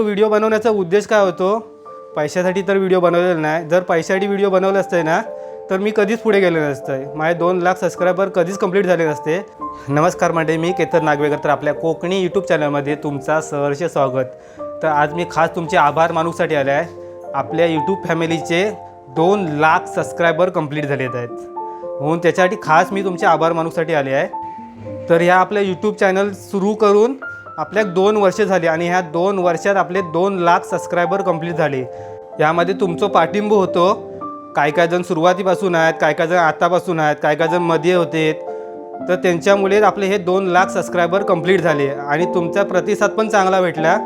Video बनवण्याचा उद्देश काय होतो? पैशासाठी तर व्हिडिओ बनवलेला नाही. जर पैशासाठी व्हिडिओ बनवलं असते ना तर मी कधीच पुढे गेले नसतं माझे दोन लाख सबस्क्रायबर कधीच कंप्लीट झाले नसते. नमस्कार म्हणजे मी केतन नागवेकर तर आपल्या कोकणी यूट्यूब चॅनलमध्ये तुमचा सहर्ष स्वागत. तर आज मी खास तुमचे आभार मानूसाठी आले आहे. आपल्या यूट्यूब फॅमिलीचे दोन लाख सबस्क्रायबर कंप्लीट झालेत आहेत. म्हणून त्याच्यासाठी खास मी तुमचे आभार मानूसाठी आले आहे. तर ह्या आपल्या यूट्यूब चॅनल सुरू करून आपल्या दोन वर्ष झाली आणि ह्या दोन वर्षात आपले दोन लाख सबस्क्रायबर कंप्लीट झाले. यामध्ये तुमचं पाठिंबा होतो. काय काय जण सुरुवातीपासून आहेत काय काय जण आतापासून आहेत काय काय जणमध्ये होते. तर त्यांच्यामुळे आपले हे दोन लाख सबस्क्रायबर कंप्लीट झाले आणि तुमचा प्रतिसाद पण चांगला भेटला.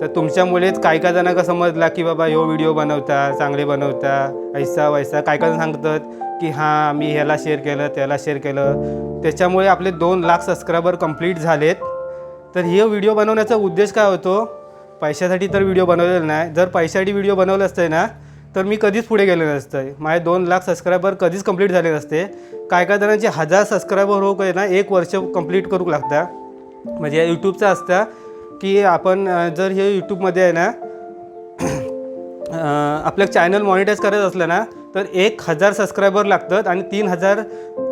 तर तुमच्यामुळेच काय काय जणांना समजला की बाबा ह्यो व्हिडिओ बनवता चांगले बनवता ऐसा वैसा. काय काय जण सांगतात की हां मी ह्याला शेअर केलं त्याला शेअर केलं. त्याच्यामुळे आपले दोन लाख सबस्क्रायबर कंप्लीट झालेत. तर हे व्हिडिओ बनवण्याचा उद्देश काय होतो? पैशासाठी तर व्हिडिओ बनवलेला नाही. जर पैशासाठी व्हिडिओ बनवला असतं ना तर मी कधीच पुढे गेलो नसतं माझे दोन लाख सबस्क्रायबर कधीच कंप्लीट झाले नसते. काय काय जणांचे हजार सबस्क्रायबर हो काय ना एक वर्ष कंप्लीट करू लागता. म्हणजे यूट्यूबचं असतं की आपण जर हे यूट्यूबमध्ये आहे ना आपलं चॅनल मॉनिटाईज करायचं असलं ना तर एक हजार सबस्क्रायबर लागतात आणि तीन हजार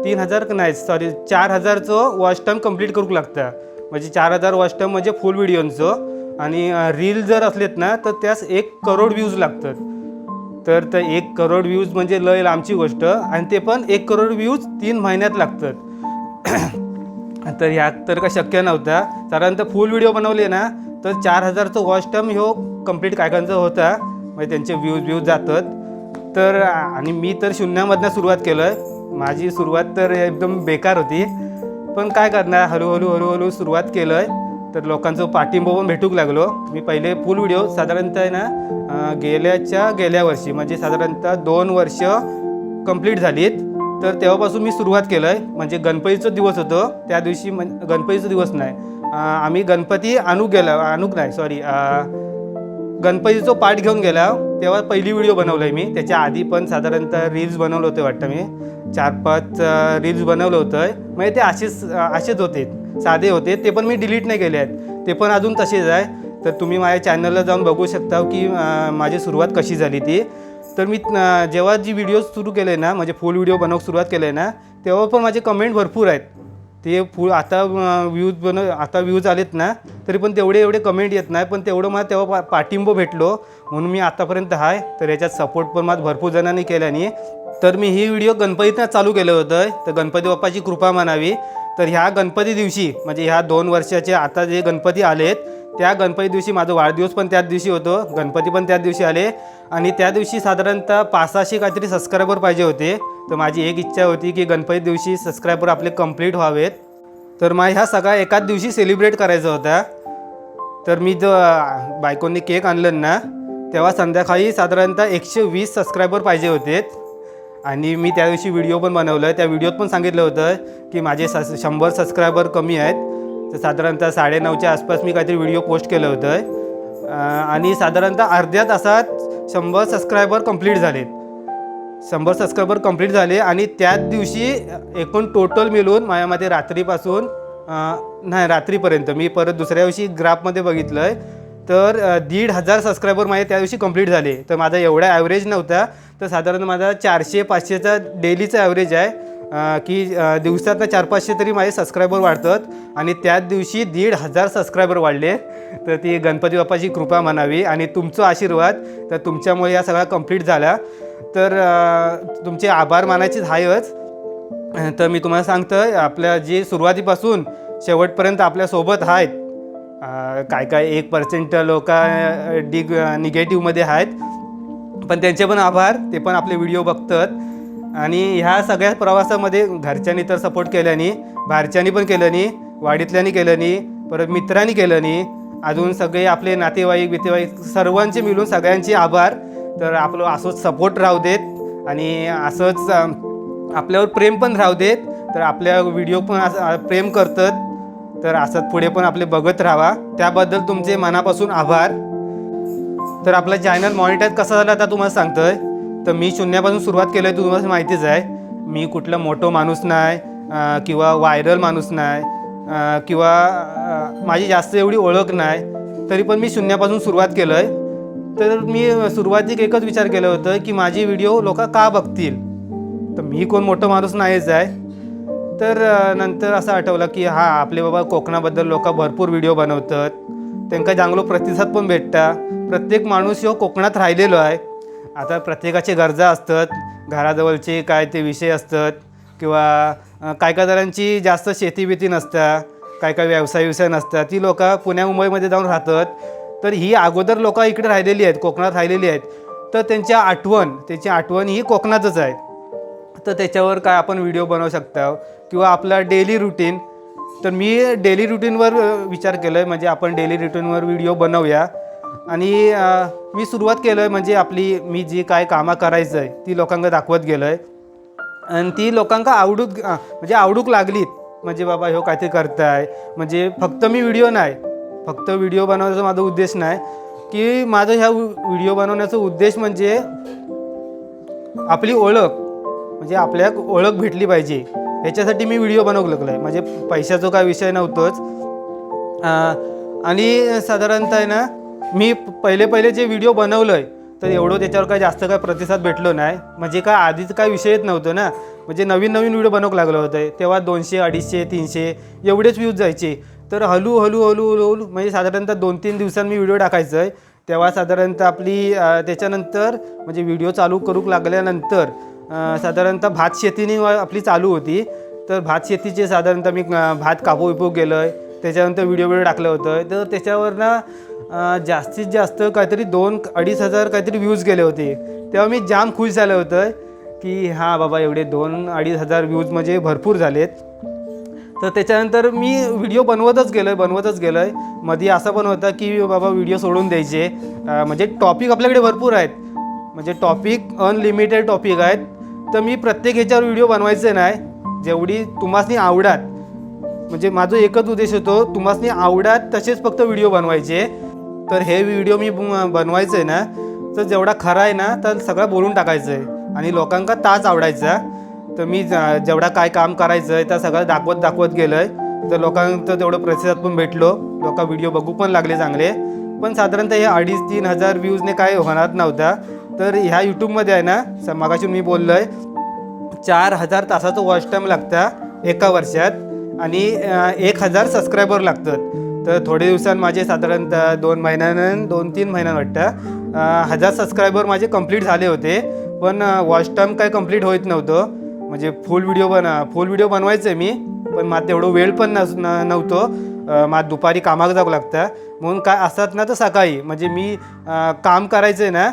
तीन हजार नाही सॉरी चार हजारचं वॉच टाईम कंप्लीट करू लागतं. म्हणजे चार हजार वॉच म्हणजे फुल व्हिडिओंचं आणि रील जर असलेत ना तर त्यास एक करोड व्ह्यूज लागतात. तर ते एक करोड व्ह्यूज म्हणजे लय लांबची गोष्ट. आणि ते पण एक करोड व्ह्यूज तीन महिन्यात लागतात. तर ह्यात तर काय शक्य नव्हता. साधारणतः फुल व्हिडिओ बनवले ना तर चार हजारचं वॉस्टम ह्यो कंप्लीट कायकांचा होता. म्हणजे त्यांचे व्ह्यूज व्ह्यूज जातात. तर आणि मी तर शून्यामधनं सुरुवात केलं माझी सुरुवात तर एकदम बेकार होती. पण काय करणार? हळूहळू हळूहळू सुरुवात केलं आहे तर लोकांचं पाठिंबा पण भेटूक लागलो. मी पहिले फुल व्हिडिओ साधारणतः आहे ना गेल्याच्या गेल्या वर्षी म्हणजे साधारणतः दोन वर्ष कंप्लीट झालीत. तर तेव्हापासून मी सुरुवात केलं आहे म्हणजे गणपतीचं दिवस होतं. त्या दिवशी म्हण गणपतीचा दिवस नाही. आम्ही गणपती आणूक गेला आणूक नाही सॉरी गणपतीचं पाठ घेऊन गेला. तेव्हा पहिली व्हिडिओ बनवलं आहे मी. त्याच्या आधी पण साधारणतः रील्स बनवलं होते वाटतं मी. चार पाच रील्स बनवलं होतं. म्हणजे ते असेच असेच होते. साधे होते. ते पण मी डिलीट नाही केले आहेत. ते पण अजून तसेच आहे. तर तुम्ही माझ्या चॅनलला जाऊन बघू शकता की माझी सुरुवात कशी झाली ती. तर मी जेव्हा जी व्हिडिओ सुरू केले ना म्हणजे फुल व्हिडिओ बनव सुरुवात केले आहे ना तेव्हा पण माझे कमेंट भरपूर आहेत. ते फुल आता व्ह्यूज बन आता व्ह्यूज आलेत ना तरी पण तेवढे एवढे कमेंट येत नाही. पण तेवढं मला तेव्हा पा पाठिंबा भेटलो. म्हणून मी आतापर्यंत आहे तर याच्यात सपोर्ट पण माझं भरपूर जणांनी केल्याने. तर मी ही व्हिडिओ गणपतीतनं चालू केलं होतं. तर गणपती बाप्पाची कृपा म्हणावी. तर ह्या गणपती दिवशी म्हणजे ह्या दोन वर्षाचे आता जे गणपती आलेत त्या गणपती दिवशी माझा वाढदिवस पण त्याच दिवशी होतो. गणपती पण त्याच दिवशी आले. आणि त्या दिवशी साधारणतः पाच सहाशे काहीतरी सबस्क्रायबर पाहिजे होते. तर माझी एक इच्छा होती की गणपती दिवशी सबस्क्रायबर आपले कंप्लीट व्हावेत. तर मला ह्या सगळ्या एकाच दिवशी सेलिब्रेट करायचा होता. तर मी जो बायकोंनी केक आणलं ना तेव्हा संध्याकाळी साधारणतः एकशे वीस सबस्क्रायबर पाहिजे होते. आणि मी त्या दिवशी व्हिडिओ पण बनवलं त्या व्हिडिओत पण सांगितलं होतं की माझे सस शंभर सबस्क्रायबर कमी आहेत. तर साधारणतः साडेनऊच्या आसपास मी काहीतरी व्हिडिओ पोस्ट केलं होतं. आणि साधारणतः अर्ध्या तासात शंभर सबस्क्रायबर कंप्लीट झालेत. शंभर सबस्क्रायबर कंप्लीट झाले आणि त्याच दिवशी एकूण टोटल मिळून माझ्यामध्ये रात्रीपासून नाही रात्रीपर्यंत. मी परत दुसऱ्या दिवशी ग्राफमध्ये बघितलं आहे तर दीड हजार सबस्क्रायबर माझे त्या दिवशी कंप्लीट झाले. तर माझा एवढा ॲव्हरेज नव्हता. तर साधारण माझा चारशे पाचशेचा डेलीचा ॲव्हरेज आहे. की अं, दिवसातनं चार पाचशे तरी माझे सबस्क्रायबर वाढतात. आणि त्याच दिवशी दीड हजार सबस्क्रायबर वाढले. तर ती गणपती बाप्पाची कृपा म्हणावी. आणि तुमचा आशीर्वाद तर तुमच्यामुळे या सगळ्या कंप्लीट झाल्या तर तुमचे आभार मानायचेच आहेच तर मी तुम्हाला सांगतं आपल्या जे सुरुवातीपासून शेवटपर्यंत आपल्यासोबत आहेत. काय काय एक पर्सेंट लोक डिग निगेटिव्हमध्ये आहेत. पण त्यांचे पण आभार ते पण आपले व्हिडिओ बघतात. आणि ह्या सगळ्या प्रवासामध्ये घरच्यांनी तर सपोर्ट केल्याने बाहेरच्यांनी पण केल्याने वाडीतल्यानी केल्याने परत मित्रांनी केल्याने अजून सगळे आपले नातेवाईक बितेवाईक सर्वांचे मिळून सगळ्यांचे आभार. तर आपलं असंच सपोर्ट राहू देत आणि असंच आपल्यावर प्रेम पण राहू देत. तर आपल्या व्हिडिओ पण असं प्रेम करतात. तर असंच पुढे पण आपले बघत राहा त्याबद्दल तुमचे मनापासून आभार. तर आपला चॅनल मॉनिटाईज कसा झाला आता तुम्हाला सांगतो आहे तर मी शून्यापासून सुरुवात केलं आहे तुम्हाला माहितीच आहे. मी कुठला मोठो माणूस नाही किंवा व्हायरल माणूस नाही किंवा माझी जास्त एवढी ओळख नाही तरी पण मी शून्यापासून सुरुवात केलं आहे तर मी सुरुवातीक एकच विचार केलं होतं की माझी व्हिडिओ लोक का बघतील? तर मी कोण मोठं माणूस नाहीच आहे. तर नंतर असं आठवलं की हां आपले बाबा कोकणाबद्दल लोक भरपूर व्हिडिओ बनवतात. त्यांना चांगलो प्रतिसाद पण भेटता. प्रत्येक माणूस हो कोकणात राहिलेलो आहे. आता प्रत्येकाची गरजा असतात. घराजवळचे काय ते विषय असतात. किंवा काय काय जणांची जास्त शेती बिती नसता. काय काय व्यवसाय व्यवसाय नसतात ती लोक पुण्या मुंबईमध्ये जाऊन राहतात. तर ही अगोदर लोक इकडे राहिलेली आहेत कोकणात राहिलेली आहेत. तर त्यांच्या आठवण त्यांची आठवण ही कोकणातच आहे. तर त्याच्यावर काय आपण व्हिडिओ बनवू शकता. किंवा आपला डेली रुटीन तर मी डेली रुटीनवर विचार केलं आहे म्हणजे आपण डेली रुटीनवर व्हिडिओ बनवूया. आणि मी सुरुवात केलं आहे म्हणजे आपली मी जी काय कामं करायचं आहे ती लोकांना दाखवत गेलो आहे आणि ती लोकांका आवडूक म्हणजे आवडूक लागलीत. म्हणजे बाबा ह्यो काहीतरी करताय. म्हणजे फक्त मी व्हिडिओ नाही. फक्त व्हिडिओ बनवण्याचा माझा उद्देश नाही. की माझं ह्या व्हिडिओ बनवण्याचा उद्देश म्हणजे आपली ओळख. म्हणजे आपल्या ओळख भेटली पाहिजे. ह्याच्यासाठी मी व्हिडिओ बनवू लागलो आहे. म्हणजे पैशाचा काय विषय नव्हतोच. आणि साधारणतः आहे ना मी पहिले पहिले जे व्हिडिओ बनवलं आहे तर एवढं त्याच्यावर काय जास्त काय प्रतिसाद भेटलो नाही. म्हणजे काय आधीच काय विषयच नव्हतं ना. म्हणजे नवीन नवीन व्हिडिओ बनवू लागलो होतं. तेव्हा दोनशे अडीचशे तीनशे एवढेच व्ह्यूज जायचे. तर हळू हळू हळू हळू हळू म्हणजे साधारणतः दोन तीन दिवसांनी मी व्हिडिओ टाकायचं आहे तेव्हा साधारणतः आपली त्याच्यानंतर म्हणजे व्हिडिओ चालू करूक लागल्यानंतर साधारणतः भात शेतीने व- आपली चालू होती. तर भात शेतीचे साधारणतः मी भात कापू विपू गेलो आहे त्याच्यानंतर व्हिडिओ व्हिडिओ टाकलं होतं. तर त्याच्यावर ना जास्तीत जास्त काहीतरी दोन अडीच हजार काहीतरी व्ह्यूज गेले होते. तेव्हा मी जाम खुश झालं होतं की हां बाबा एवढे दोन अडीच हजार व्ह्यूज म्हणजे भरपूर झालेत. तर त्याच्यानंतर मी व्हिडिओ बनवतच गेलो आहे बनवतच गेलो आहे मध्ये असं पण होतं की बाबा व्हिडिओ सोडून द्यायचे. म्हणजे टॉपिक आपल्याकडे भरपूर आहेत. म्हणजे टॉपिक अनलिमिटेड टॉपिक आहेत. तर मी प्रत्येक ह्याच्यावर व्हिडिओ बनवायचे नाही जेवढी तुम्हासनी आवडात. म्हणजे माझा एकच उद्देश होतो तुम्हासनी आवडात तसेच फक्त व्हिडिओ बनवायचे. तर हे व्हिडिओ मी ब- बनवायचं आहे ना तर जेवढा खरा आहे ना तर सगळं बोलून टाकायचं आहे. आणि लोकांका ताच आवडायचा. तर मी जेवढा काय काम करायचं आहे त्या सगळं दाखवत दाखवत गेलो आहे तर लोकांचं तेवढं प्रतिसाद पण भेटलो. लोक व्हिडिओ बघू पण लागले चांगले. पण साधारणतः हे अडीच तीन हजार व्ह्यूजने काय होणार नव्हता. तर ह्या यूट्यूबमध्ये आहे ना स- मगाशी मी बोललो आहे चार हजार तासाचं वॉच टाईम लागतं एका वर्षात आणि एक हजार सबस्क्रायबर लागतात. तर थोडे दिवसांत माझे साधारणतः दोन महिन्यानं दोन तीन महिन्यानं वाटतं. हजार सबस्क्रायबर माझे कंप्लीट झाले होते पण वॉच टाईम काय कंप्लीट होत नव्हतं. म्हणजे फुल व्हिडिओ बन फुल व्हिडिओ बनवायचं आहे मी पण माझं तेवढं वेळ पण नस नव्हतो. अ, मला दुपारी कामाक जावं लागतं. म्हणून काय असतात ना तर सकाळी. म्हणजे मी काम करायचं आहे ना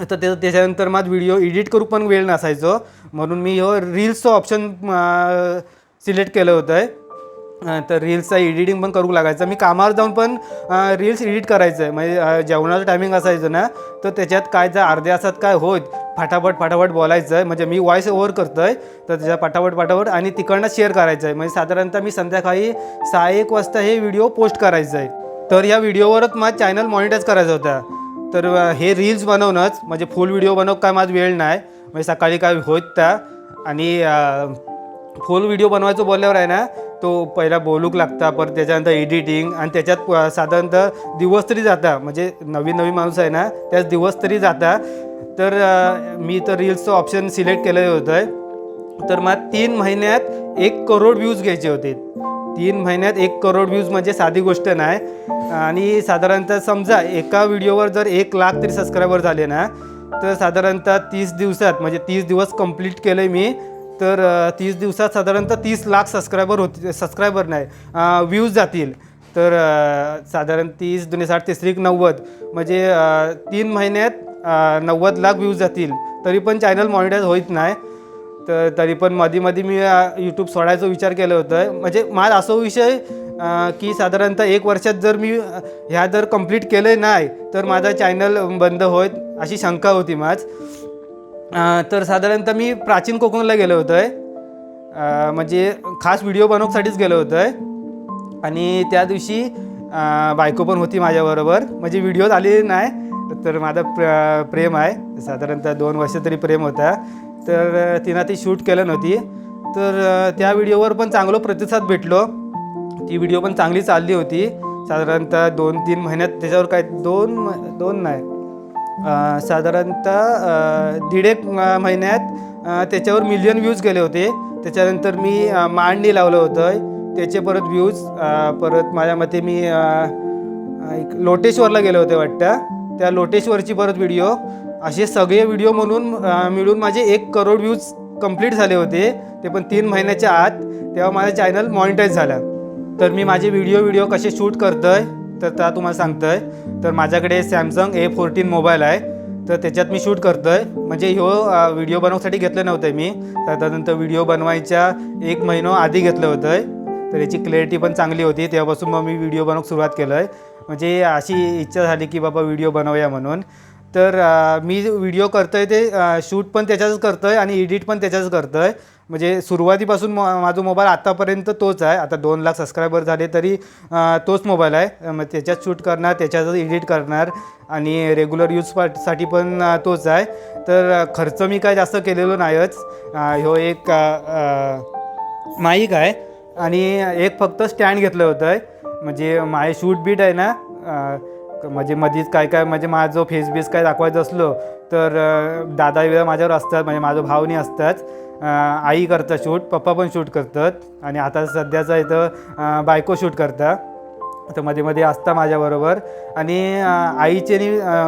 तर ते त्याच्यानंतर माझं व्हिडिओ एडिट करू पण वेळ नसायचो. म्हणून मी हो रील्सचं ऑप्शन सिलेक्ट केलं होतं आहे तर रील्सचा एडिटिंग पण करू लागायचं. मी कामावर जाऊन पण रील्स एडिट करायचं आहे म्हणजे जेवणाचं टायमिंग असायचं ना तर त्याच्यात काय जर अर्ध्या तासात काय होत फाटाफट फाटाफट बोलायचं आहे म्हणजे मी वॉईस ओव्हर करतो आहे तर त्याच्या फाटाफट फाटाफट आणि तिकडनं शेअर करायचं आहे म्हणजे साधारणतः मी संध्याकाळी सहा एक वाजता हे व्हिडिओ पोस्ट करायचं आहे तर या व्हिडिओवरच माझं चॅनल मॉनिटाईज करायचं होतं. तर हे रील्स बनवणंच म्हणजे फुल व्हिडिओ बनव काय माझा वेळ नाही. म्हणजे सकाळी काय होत त्या. आणि फुल व्हिडिओ बनवायचं बोलल्यावर आहे ना तो पहिला बोलूक लागता परत त्याच्यानंतर एडिटिंग आणि त्याच्यात साधारणतः दिवस तरी जाता. म्हणजे नवीन नवीन माणूस आहे ना त्याच दिवस तरी जाता. तर मी तर रील्सचं ऑप्शन सिलेक्ट केलं होतं. आहे तर मग तीन महिन्यात एक करोड व्ह्यूज घ्यायचे होते. तीन महिन्यात एक करोड व्ह्यूज म्हणजे साधी गोष्ट नाही. आणि साधारणतः समजा एका व्हिडिओवर जर एक लाख तरी सबस्क्रायबर झाले ना तर साधारणतः तीस दिवसात म्हणजे तीस दिवस कंप्लीट केलं मी तर तीस दिवसात साधारणतः तीस लाख सबस्क्रायबर होते सबस्क्रायबर नाही व्ह्यूज जातील. तर साधारण तीस दोन्ही साठ तिसरी नव्वद म्हणजे तीन महिन्यात नव्वद लाख व्ह्यूज जातील. तरी पण चॅनल मॉनिटाईज होत नाही. तर तरी पण मध्ये मध्ये मी यूट्यूब सोडायचा विचार केला होता. म्हणजे माझा असं विषय की साधारणतः एक वर्षात जर मी ह्या जर कंप्लीट केलं नाही तर माझा चॅनल बंद होईल अशी शंका होती माझ. तर साधारणतः मी प्राचीन कोकणला गेलो होतो आहे म्हणजे खास व्हिडिओ बनवण्यासाठीच गेलो होतो आहे आणि त्या दिवशी बायको पण होती माझ्याबरोबर. म्हणजे व्हिडिओ आलेले नाही तर माझा प्र प्रेम आहे. साधारणतः दोन वर्ष तरी प्रेम होता. तर तिनं ती शूट केलं नव्हती. तर त्या व्हिडिओवर पण चांगलं प्रतिसाद भेटलो. ती व्हिडिओ पण चांगली चालली होती. साधारणतः दोन तीन महिन्यात त्याच्यावर काय दोन दोन नाही. साधारणतः दीड एक महिन्यात त्याच्यावर मिलियन व्ह्यूज गेले होते. त्याच्यानंतर मी मांडणी लावलं होतं. त्याचे परत व्ह्यूज परत माझ्या मते मी एक लोटेश्वरला गेले होते वाटतं. त्या लोटेश्वरची परत व्हिडिओ असे सगळे व्हिडिओ म्हणून मिळून माझे एक करोड व्ह्यूज कंप्लीट झाले होते. ते पण तीन महिन्याच्या आत तेव्हा माझं चॅनल मॉनिटाईज झालं. तर मी माझे व्हिडिओ व्हिडिओ कसे शूट करतोय तर त्या तुम्हाला सांगतोय. तर माझ्याकडे सॅमसंग ए फोर्टीन मोबाईल आहे. तर त्याच्यात मी शूट करतोय. म्हणजे ह्यो व्हिडिओ बनवण्यासाठी घेतलं नव्हतं मी. त्यानंतर व्हिडिओ बनवायच्या एक महिनो आधी घेतलं होतं. आहे तर याची क्लॅरिटी पण चांगली होती. तेव्हापासून मग मी व्हिडिओ बनवूक सुरुवात केलं आहे म्हणजे अशी इच्छा झाली की बाबा व्हिडिओ बनवूया म्हणून. तर मी व्हिडिओ करतो आहे ते शूट पण त्याच्यातच करतो आहे आणि एडिट पण त्याच्याच करतो आहे म्हणजे सुरुवातीपासून म माझा मोबाईल आत्तापर्यंत तोच आहे. आता दोन लाख सबस्क्रायबर झाले तरी तोच मोबाईल आहे. मग त्याच्यात शूट करणार त्याच्यातच एडिट करणार आणि रेग्युलर यूजसाठी पण तोच आहे. तर खर्च मी काय जास्त केलेलो नाहीच ह्यो एक माईक आहे आणि एक फक्त स्टँड घेतलं होतं. आहे म्हणजे माझे शूट बीट आहे ना म्हणजे मधीच काय काय म्हणजे माझं फेस बीस काय दाखवायचं असलो तर दादा वेळा माझ्यावर असतात म्हणजे माझं भावनी असतात. आई करतात शूट पप्पा पण शूट करतात. आणि आता सध्याचा इथं बायको शूट करता. तर मध्ये मध्ये असता माझ्याबरोबर. आणि आईचे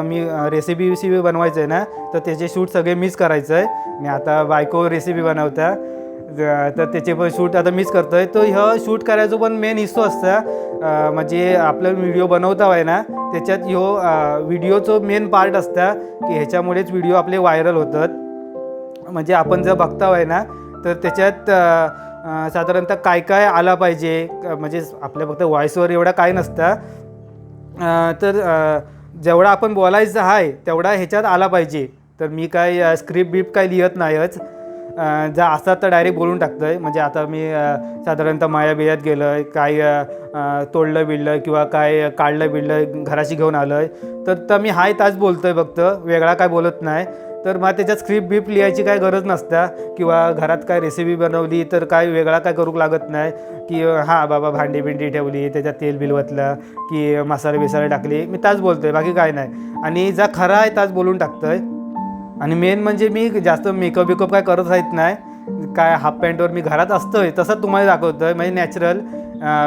मी रेसिपी विसिपी बनवायचं आहे ना तर त्याचे शूट सगळे मिस करायचं आहे मी आता बायको रेसिपी बनवता. तर त्याचे पण शूट आता मीच करतो आहे तो ह्या शूट करायचो पण मेन हिस्सो असता. म्हणजे आपलं व्हिडिओ बनवता आहे ना त्याच्यात ह्यो व्हिडिओचं मेन पार्ट असता की ह्याच्यामुळेच व्हिडिओ आपले व्हायरल होतात. म्हणजे आपण जर बघता आहे ना तर त्याच्यात साधारणतः काय काय आला पाहिजे? म्हणजे आपल्या फक्त व्हॉइसवर एवढा काय नसतं. तर जेवढा आपण बोलायचं आहे तेवढा ह्याच्यात आला पाहिजे. तर मी काय स्क्रिप्ट बिप काय लिहत नाहीच. ज्या असतात तर डायरेक्ट बोलून टाकतो आहे म्हणजे आता मी साधारणतः माया बियात गेलो आहे काय तोडलं बिडलं किंवा काय काढलं बिडलं घराशी घेऊन आलं आहे तर तर मी हाय ताच बोलतो आहे फक्त वेगळा काय बोलत नाही. तर मग त्याच्यात स्क्रिप्ट बिप लिहायची काय गरज नसता किंवा घरात काय रेसिपी बनवली तर काय वेगळा काय करूक लागत नाही. की हां बाबा भांडी बिंडी ठेवली त्याच्यात तेल बिलवतलं की मसाले बिसाले टाकले. मी ताच बोलतो आहे बाकी काय नाही. आणि जा खरा आहे ताच बोलून टाकतो आहे आणि मेन म्हणजे मी जास्त मेकअप बिकअप काय करत राहत नाही. काय हाफ पॅन्टवर मी घरात असतोय तसं तुम्हाला दाखवतो आहे म्हणजे नॅचरल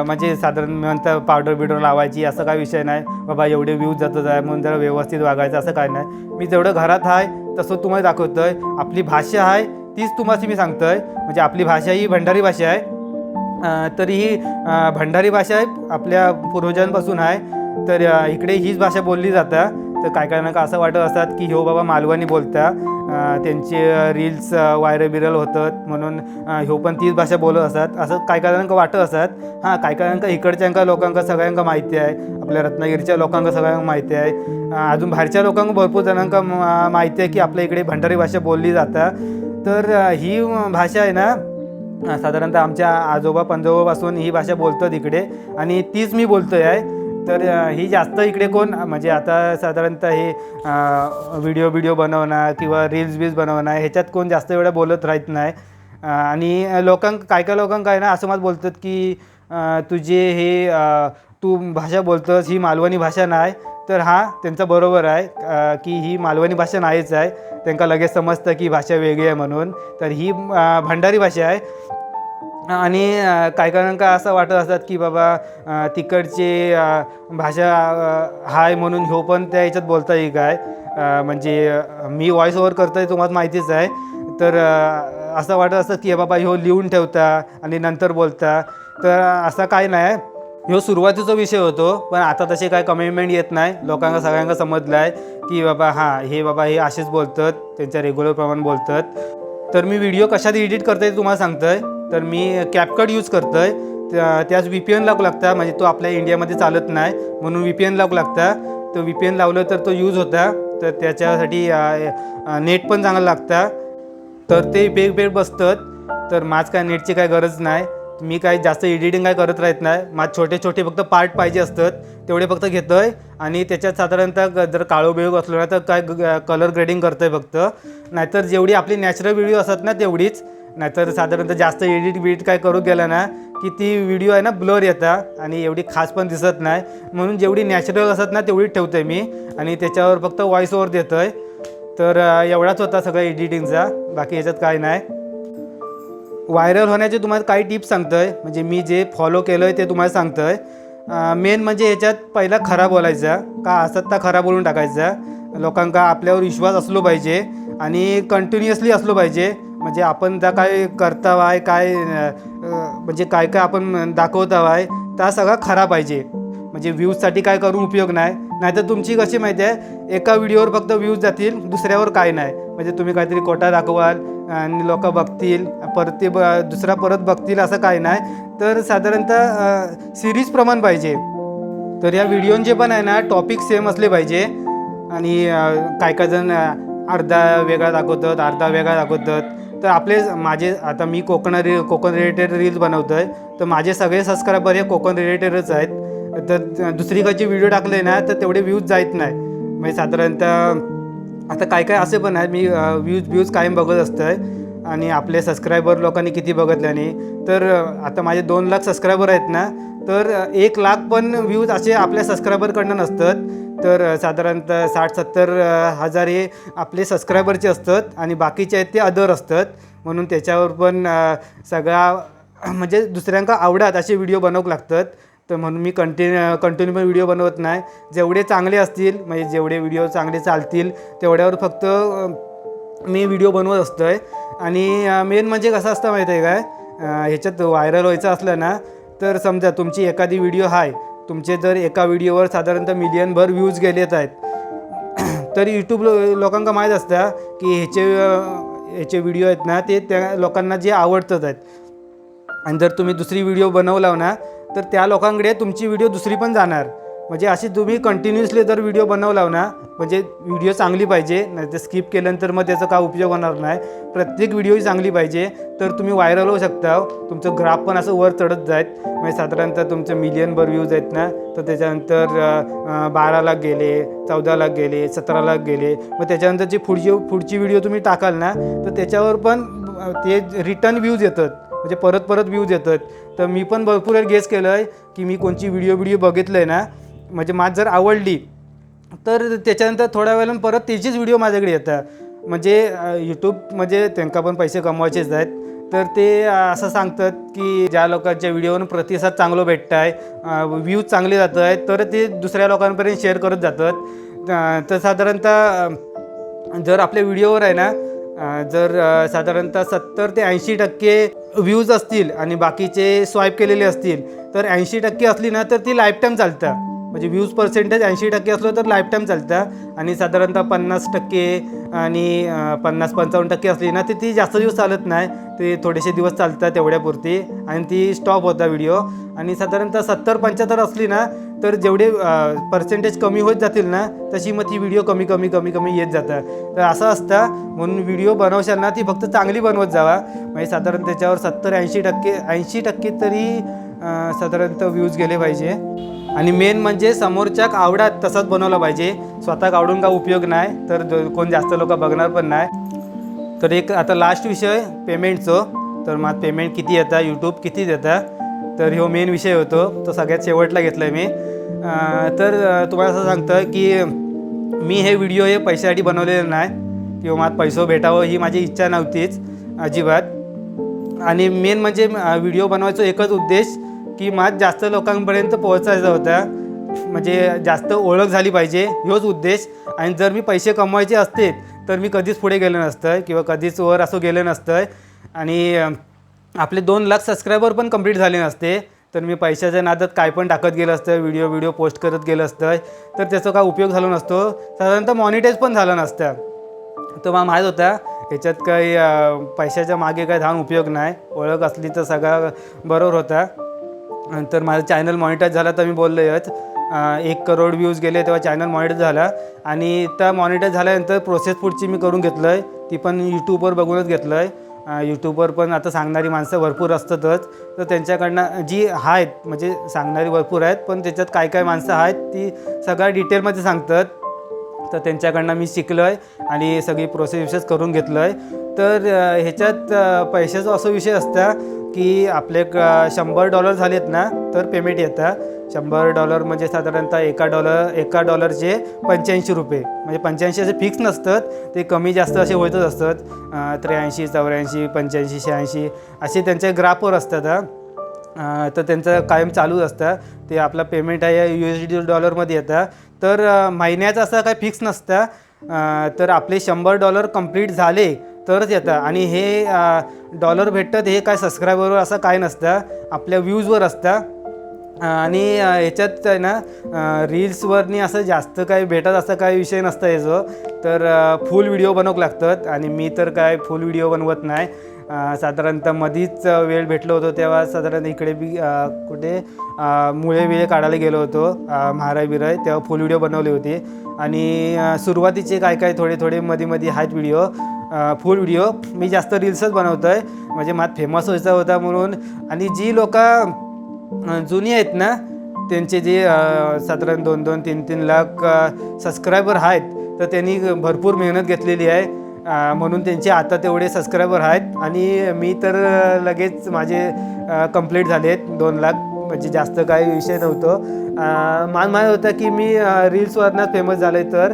म्हणजे साधारण म्हणता पावडर बिवडर लावायची असं काय विषय नाही. बाबा एवढे व्ह्यूज जातच आहे म्हणून जरा व्यवस्थित वागायचं असं काय नाही. मी जेवढं घरात आहे तसं तुम्हाला दाखवतो आहे आपली भाषा आहे तीच तुम्हाला मी सांगतो आहे म्हणजे आपली भाषा ही भंडारी भाषा आहे. तरी ही भंडारी भाषा आहे आपल्या पूर्वजांपासून आहे. तर इकडे हीच भाषा बोलली जातं. तर काय काय का असं वाटत असतात की हो बाबा मालवणी बोलत्या. त्यांचे रील्स व्हायरल बिरल होतात. म्हणून ह्यो पण तीच भाषा बोलत असतात. असं काय काय जणांका वाटत असतात. हां काय काय जणांका इकडच्यांका लोकांका सगळ्यांका माहिती आहे. आपल्या रत्नागिरीच्या लोकांका सगळ्यांना माहिती आहे. अजून बाहेरच्या लोकांना भरपूर जणांका माहिती आहे की आपल्या इकडे भंडारी भाषा बोलली जातं तर ही भाषा आहे ना साधारणतः आमच्या आजोबा पंजोबापासून ही भाषा बोलतात इकडे. आणि तीच मी बोलतोय. आहे तर ही जास्त इकडे कोण म्हणजे आता साधारणतः हे व्हिडिओ व्हिडिओ बनवणं किंवा रील्स बील्स बनवणं ह्याच्यात कोण जास्त एवढं बोलत राहत नाही. आणि लोकांक काय काय लोकांक आहे ना असं मत बोलतात की तुझे हे तू भाषा बोलतोस ही मालवणी भाषा नाही. तर हां त्यांचं बरोबर आहे की ही मालवणी भाषा नाहीच आहे. त्यांना लगेच समजतं की भाषा वेगळी आहे म्हणून. तर ही भंडारी भाषा आहे. आणि काही काहींका असं वाटत असतात की बाबा तिकडची तिकडचे भाषा हाय म्हणून ह्यो पण त्या याच्यात बोलता येईल काय? म्हणजे मी व्हॉइस ओव्हर आहे तुम्हाला माहितीच आहे. तर असं वाटत असतं की बाबा ह्यो लिहून ठेवता आणि नंतर बोलता. तर असं काय नाही. ह्यो सुरुवातीचा विषय होतो पण आता तसे काय कमिटमेंट येत नाही. लोकांना सगळ्यांना समजलं आहे की बाबा हां हे बाबा हे असेच बोलतात. त्यांच्या रेग्युलर प्रमाण बोलतात. तर मी व्हिडिओ कशात एडिट करतोय ते तुम्हाला सांगतं आहे तर मी कॅपकट यूज करतोय. त्या त्याच व्ही पी एन लागू लागता. म्हणजे तो आपल्या इंडियामध्ये चालत नाही. म्हणून व्ही पी एन लागू लागता. तो व्ही पी एन लावलं तर तो यूज होता. तर त्याच्यासाठी नेट पण चांगलं लागता. तर ते बेग बेग बसतात. तर माझ काय नेटची काय गरज नाही. मी काय जास्त एडिटिंग काय करत राहत नाही. माझ छोटे छोटे फक्त पार्ट पाहिजे असतात. तेवढे फक्त घेतो आहे आणि त्याच्यात साधारणतः जर काळो बिळू असलो ना तर काय कलर ग्रेडिंग करतो आहे फक्त. नाहीतर जेवढी आपली नॅचरल व्हिडिओ असतात ना तेवढीच. नाहीतर साधारणतः जास्त एडिट बिडिट काय करू गेलं ना की ती व्हिडिओ आहे ना ब्लर येतात आणि एवढी खास पण दिसत नाही. म्हणून जेवढी नॅचरल असत ना तेवढी ठेवतो आहे मी. आणि त्याच्यावर फक्त व्हॉइस ओवर देतो आहे तर एवढाच होता सगळा एडिटिंगचा बाकी याच्यात काय नाही. व्हायरल होण्याचे तुम्हाला काही टिप्स सांगतोय. म्हणजे मी जे फॉलो केलं आहे ते तुम्हाला सांगतोय. मेन म्हणजे ह्याच्यात पहिला खरा बोलायचा. का असत तर खरा बोलून टाकायचा. लोकांका आपल्यावर विश्वास असलो पाहिजे. आणि कंटिन्युअसली असलो पाहिजे. म्हणजे आपण त्या काय करता आहे काय म्हणजे काय काय आपण दाखवता आहे त्या सगळा खरा पाहिजे. म्हणजे व्ह्यूजसाठी काय करून उपयोग नाही. नाहीतर तुमची कशी माहिती आहे एका व्हिडिओवर फक्त व्ह्यूज जातील दुसऱ्यावर काय नाही. म्हणजे तुम्ही काहीतरी कोटा दाखवाल आणि लोक बघतील परत ते ब दुसरा परत बघतील असं काय नाही. तर साधारणतः सिरीज प्रमाण पाहिजे. तर या व्हिडिओचे पण आहे ना टॉपिक सेम असले पाहिजे. आणि काय काय जण अर्धा वेगळा दाखवतात अर्धा वेगळा दाखवतात. तर आपले माझे आता मी कोकण रि कोकण रिलेटेड रील्स बनवतो आहे तर माझे सगळे सबस्क्रायबर हे कोकण रिलेटेडच आहेत. तर दुसरीकडचे व्हिडिओ टाकले ना तर तेवढे व्ह्यूज जायत नाही. म्हणजे साधारणतः आता काय काय असे पण आहेत मी व्ह्यूज व्ह्यूज कायम बघत असतो आहे आणि आपले सबस्क्रायबर लोकांनी किती बघितल्याने तर आता माझे दोन लाख सबस्क्रायबर आहेत ना तर एक लाख पण व्ह्यूज असे आपल्या सबस्क्रायबरकडनं नसतात. तर साधारणतः साठ सत्तर हजार हे आपले सबस्क्रायबरचे असतात आणि बाकीचे आहेत ते अदर असतात. म्हणून त्याच्यावर पण सगळा म्हणजे दुसऱ्यांका आवडत असे व्हिडिओ बनवू लागतात. तर म्हणून मी कंटिन्यू कंटिन्यू पण व्हिडिओ बनवत नाही. जेवढे चांगले असतील म्हणजे जेवढे व्हिडिओ चांगले चालतील तेवढ्यावर फक्त मी व्हिडिओ बनवत असतो आहे आणि मेन म्हणजे कसं असतं माहीत आहे काय ह्याच्यात व्हायरल व्हायचं असलं ना तर समजा तुमची एखादी व्हिडिओ आहे तुमचे जर एका व्हिडिओवर साधारणतः मिलियनभर व्ह्यूज गेलेत आहेत. तर यूट्यूब लो लोकांना माहीत असतं की ह्याचे ह्याचे व्हिडिओ आहेत ना ते त्या लोकांना जे आवडतात आहेत. आणि जर तुम्ही दुसरी व्हिडिओ बनवला ना तर त्या लोकांकडे तुमची व्हिडिओ दुसरी पण जाणार. म्हणजे अशी तुम्ही कंटिन्युअसली जर व्हिडिओ बनवला ना म्हणजे व्हिडिओ चांगली पाहिजे नाही तर स्किप केल्यानंतर मग त्याचा काय उपयोग होणार नाही. प्रत्येक व्हिडिओही चांगली पाहिजे तर तुम्ही व्हायरल होऊ शकता तुमचं ग्राफ पण असं वर चढत जायत. म्हणजे साधारणतः तुमचं मिलियनभर व्ह्यूज आहेत ना तर त्याच्यानंतर बारा लाख गेले चौदा लाख गेले सतरा लाख गेले. मग त्याच्यानंतर जी पुढची पुढची व्हिडिओ तुम्ही टाकाल ना तर त्याच्यावर पण ते रिटर्न व्ह्यूज येतात. म्हणजे परत परत व्ह्यूज येतात. तर मी पण भरपूर वेळ गेस केलं आहे की मी कोणची व्हिडिओ व्हिडिओ बघितलं आहे ना म्हणजे मात जर आवडली तर त्याच्यानंतर थोड्या वेळानं परत त्याचीच व्हिडिओ माझ्याकडे येतात. म्हणजे यूट्यूब म्हणजे त्यांना पण पैसे कमवायचेच आहेत. तर ते असं सांगतात की ज्या लोकांच्या व्हिडिओवरून प्रतिसाद चांगलं भेटत आहे व्ह्यूज चांगले जात आहेत तर ते दुसऱ्या लोकांपर्यंत शेअर करत जातात. तर साधारणतः जर आपल्या व्हिडिओवर आहे ना जर साधारणतः सत्तर ते ऐंशी टक्के व्ह्यूज असतील आणि बाकीचे स्वाईप केलेले असतील तर ऐंशी टक्के असली ना तर ती लाईफ टाईम चालतं. म्हणजे व्ह्यूज पर्सेंटेज ऐंशी टक्के असलं तर लाईफटाईम चालतं. आणि साधारणतः पन्नास टक्के आणि पन्नास पंचावन्न टक्के असली ना तर ती जास्त दिवस चालत नाही. ते थोडेसे दिवस चालतात तेवढ्यापुरती. आणि ती स्टॉप होता व्हिडिओ आणि साधारणतः सत्तर पंच्याहत्तर असली ना तर जेवढे पर्सेंटेज कमी होत जातील ना तशी मग ती व्हिडिओ कमी कमी कमी कमी येत जातं तर असं असतं. म्हणून व्हिडिओ बनवशाल ती फक्त चांगली बनवत जावा. म्हणजे साधारण त्याच्यावर सत्तर ऐंशी टक्के ऐंशी टक्के तरी साधारणतः व्ह्यूज गेले पाहिजे. आणि मेन म्हणजे समोरच्या आवडात तसंच बनवलं पाहिजे. स्वतः आवडून का उपयोग नाही तर कोण जास्त लोक बघणार पण नाही. तर एक आता लास्ट विषय पेमेंटचं तर मग पेमेंट किती येतं यूट्यूब किती देतं? तर ह्यो मेन विषय होतो. तो सगळ्यात शेवटला घेतला आहे मी तर तुम्हाला असं सांगतं की मी हे व्हिडिओ हे पैशासाठी बनवलेले नाही. किंवा मला पैसो भेटावं ही माझी इच्छा नव्हतीच अजिबात. आणि मेन म्हणजे व्हिडिओ बनवायचा एकच उद्देश की माझ जास्त लोकांपर्यंत पोहोचायचा होता. म्हणजे जास्त ओळख झाली पाहिजे ह्योच उद्देश. आणि जर मी पैसे कमवायचे असते तर मी कधीच पुढे गेलं नसतं किंवा कधीच वर असं गेलं नसतं आणि आपले दोन लाख सबस्क्रायबर पण कंप्लीट झाले नसते. तर मी पैशाच्या नादात काय पण टाकत गेलं असतं व्हिडिओ व्हिडिओ पोस्ट करत गेलं असतं तर त्याचा काय उपयोग झाला नसतो. साधारणतः मॉनिटाईज पण झालं नसतं. तर मला माहीत होता ह्याच्यात काही पैशाच्या मागे काही धान उपयोग नाही. ओळख असली तर सगळा बरोबर होता. नंतर माझं चॅनल मॉनिटाईज झाला तर मी बोललो आहेच एक करोड व्ह्यूज गेले तेव्हा चॅनल मॉनिटाईज झाला. आणि त्या मॉनिटाईज झाल्यानंतर प्रोसेस पुढची मी करून घेतलं आहे ती पण यूट्यूबवर बघूनच घेतलं आहे यूट्यूबवर पण आता सांगणारी माणसं भरपूर असतातच. तर त्यांच्याकडनं जी आहेत म्हणजे सांगणारी भरपूर आहेत पण त्याच्यात काय काय माणसं आहेत ती सगळ्या डिटेलमध्ये सांगतात. तर त्यांच्याकडनं मी शिकलो आहे आणि सगळी प्रोसेस विशेष करून घेतलं आहे तर ह्याच्यात पैशाचा असा विषय असता की आपले क- शंभर डॉलर झालेत ना तर पेमेंट येतं. शंभर डॉलर म्हणजे साधारणतः एका डॉलर एका डॉलरचे पंच्याऐंशी रुपये. म्हणजे पंच्याऐंशी असे फिक्स नसतात ते कमी जास्त असे होतच असतात. त्र्याऐंशी चौऱ्याऐंशी पंच्याऐंशी शहाऐंशी असे त्यांच्या ग्राफवर असतात तर त्यांचं कायम चालूच असतं. ते आपला पेमेंट आहे यू एस डी डॉलरमध्ये येतं. तर महिन्याचं असं काही फिक्स नसतं. तर आपले शंभर डॉलर कंप्लीट झाले तरच येतं. आणि हे डॉलर भेटतात हे काय सबस्क्रायबरवर असं काय नसतं. आपल्या व्ह्यूजवर असतं. आणि याच्यात आहे ना रील्सवरनी असं जास्त काही भेटत असं काही विषय नसतं याचं तर फुल व्हिडिओ बनवू लागतात. आणि मी तर काय फुल व्हिडिओ बनवत नाही. साधारणतः मधीच वेळ भेटलो होतो तेव्हा साधारण इकडे बी कुठे मुळे वेळ काढायला गेलो होतो अ, बिराय तेव्हा फुल व्हिडिओ बनवली होती. आणि सुरुवातीचे काय काय थोडे थोडे मध्ये मध्ये आहेत व्हिडिओ फुल व्हिडिओ मी जास्त रील्सच बनवतो आहे म्हणजे मात फेमस व्हायचा होता म्हणून. आणि जी लोक जुनी आहेत ना त्यांचे जे साधारण दोन दोन तीन तीन लाख सबस्क्रायबर आहेत तर त्यांनी भरपूर मेहनत घेतलेली आहे. म्हणून त्यांचे आता तेवढे सबस्क्रायबर आहेत. आणि मी तर लगेच माझे कंप्लीट झाले आहेत. दोन लाख म्हणजे जास्त काही विषय नव्हतो. मान माहीत होता की मी रील्सवरनं फेमस झालो आहे तर.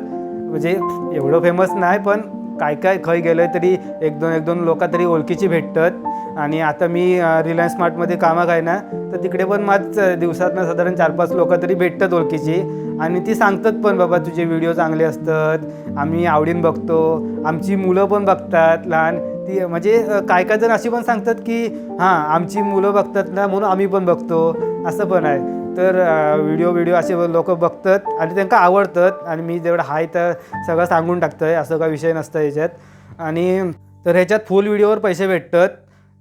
म्हणजे एवढं फेमस नाही पण काय काय खय गेलं तरी एक दोन एक दोन लोक तरी ओळखीची भेटतात. आणि आता मी रिलायन्स स्मार्टमध्ये कामं काय ना तर तिकडे पण माझ दिवसातनं साधारण चार पाच लोक तरी भेटतात ओळखीची. आणि ती सांगतात पण बाबा तुझे व्हिडिओ चांगले असतात. आम्ही आवडीन बघतो. आमची मुलं पण बघतात. लहान ती म्हणजे काय काय जण अशी पण सांगतात की हां आमची मुलं बघतात ना म्हणून आम्ही पण बघतो. असं पण आहे. तर व्हिडिओ व्हिडिओ असे लोक बघतात आणि त्यांना आवडतात. आणि मी जेवढं आहे तर सगळं सांगून टाकतं आहे असं काही विषय नसतं याच्यात आणि तर ह्याच्यात फुल व्हिडिओवर पैसे भेटतात.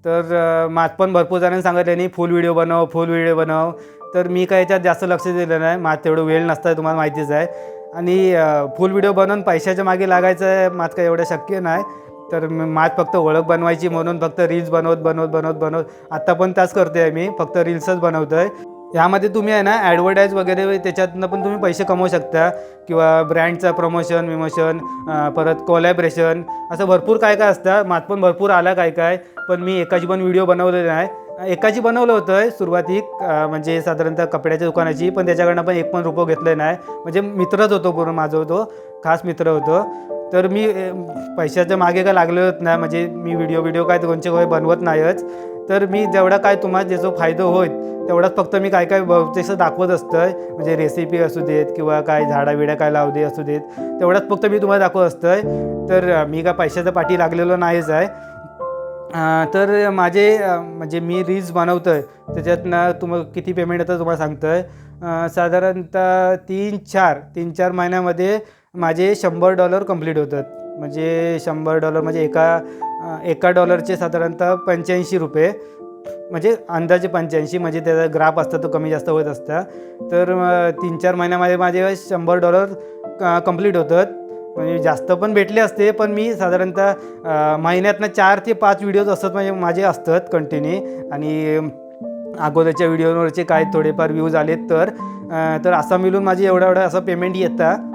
तर मात पण भरपूर जणांनी सांगितले नाही फुल व्हिडिओ बनव फुल व्हिडिओ बनव. तर मी काय याच्यात जास्त लक्ष दिलं नाही. मात तेवढं वेळ नसतं तुम्हाला माहितीच आहे. आणि फुल व्हिडिओ बनवून पैशाच्या मागे लागायचं आहे मात काय एवढं शक्य नाही. तर म- मात फक्त ओळख बनवायची म्हणून फक्त रील्स बनवत बनवत बनवत बनवत. आत्ता पण त्याच करते आहे मी फक्त रील्सच बनवतो आहे ह्यामध्ये तुम्ही आहे ना ॲडव्हर्टाईज वगैरे त्याच्यातनं पण तुम्ही पैसे कमवू शकता. किंवा ब्रँडचं प्रमोशन विमोशन परत कोलॅब्रेशन असं भरपूर काय काय असतं. मात पण भरपूर आला काय काय. पण मी एकाची पण व्हिडिओ बनवलेला नाही. एकाची बनवलं होतं सुरुवातीक म्हणजे साधारणतः कपड्याच्या दुकानाची पण त्याच्याकडनं पण एक पण रुपये घेतलं नाही. म्हणजे मित्रच होतो पूर्ण माझं होतो. खास मित्र होतो. तर मी पैशाच्या मागे काय लागलोच नाही म्हणजे मी व्हिडिओ व्हिडिओ काय कोणचे काही बनवत नाहीच. तर मी जेवढा काय तुम्हाला ज्याचा फायदा होईल तेवढाच फक्त मी काय काय बहुतेक दाखवत असतं म्हणजे रेसिपी असू देत किंवा काय झाडा काय लावू दे असू देत तेवढाच फक्त मी तुम्हाला दाखवत असतंय. तर मी काय पैशाच्या पाठी लागलेलो नाहीच आहे. तर माझे म्हणजे मी रील्स बनवतो आहे त्याच्यातनं तुम्हाला किती पेमेंट येतं तुम्हाला सांगतो आहे साधारणतः तीन चार तीन चार महिन्यामध्ये माझे शंभर डॉलर कंप्लीट होतात. म्हणजे शंभर डॉलर म्हणजे एका एका डॉलरचे साधारणतः पंच्याऐंशी रुपये. म्हणजे अंदाजे पंच्याऐंशी म्हणजे त्याचा ग्राफ असता तो कमी जास्त होत असता. तर तीन चार महिन्यामध्ये माझे शंभर डॉलर कंप्लीट होतात. म्हणजे जास्त पण भेटले असते पण मी साधारणतः महिन्यातनं चार ते पाच व्हिडिओज असतात म्हणजे माझे असतात कंटिन्यू आणि अगोदरच्या व्हिडिओवरचे काय थोडेफार व्ह्यूज आलेत तर तर असा मिळून माझे एवढा एवढा असं पेमेंट येतं.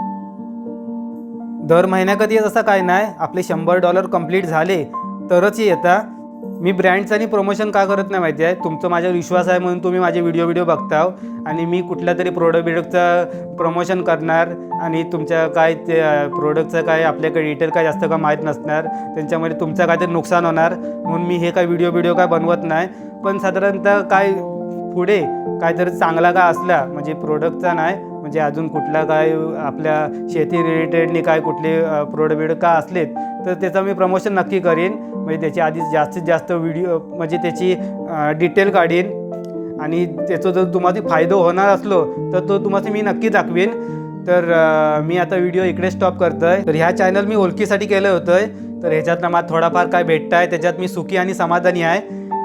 दर महिन्या कधी येत असं काय नाही. आपले शंभर डॉलर कंप्लीट झाले तरच येता. मी ब्रँड्स आणि प्रमोशन का करत नाही माहिती आहे. तुमचं माझ्यावर विश्वास आहे म्हणून तुम्ही माझे व्हिडिओ व्हिडिओ बघताव. आणि मी कुठल्या तरी प्रोडक्ट बिडक्टचं प्रमोशन करणार आणि तुमच्या काय ते प्रोडक्टचं काय आपल्याकडे डिटेल काय जास्त का माहीत नसणार. त्यांच्यामध्ये तुमचं काय ते नुकसान होणार. म्हणून मी हे काय व्हिडिओ व्हिडिओ काय बनवत नाही. पण साधारणतः काय पुढे काहीतरी चांगला काय असला म्हणजे प्रोडक्टचा नाही म्हणजे अजून कुठला काय आपल्या शेती रिलेटेडनी काय कुठले प्रोडक्ट बिड का असलेत तर त्याचं मी प्रमोशन नक्की करीन. म्हणजे त्याची आधी जास्तीत जास्त व्हिडिओ म्हणजे त्याची डिटेल काढीन. आणि त्याचा जर तुम्हाला फायदा होणार असलो तर तो तुम्हाला मी नक्की दाखवीन. तर मी आता व्हिडिओ इकडे स्टॉप करतोय. तर ह्या चॅनल मी ओळखीसाठी केलं होतं तर ह्याच्यातनं मला थोडाफार काय भेटतं आहे त्याच्यात मी सुखी आणि समाधानी आहे.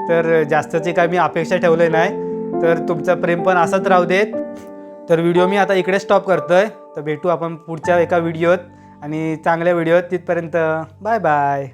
तर जास्तचे काय मी अपेक्षा ठेवले नाही. तर तुमचं प्रेम पण असंच राहू देत. तर व्हिडिओ मी आता इकडे स्टॉप करतोय. तर भेटू आपण पुढच्या एका व्हिडिओत आणि चांगल्या व्हिडिओत तिथपर्यंत बाय बाय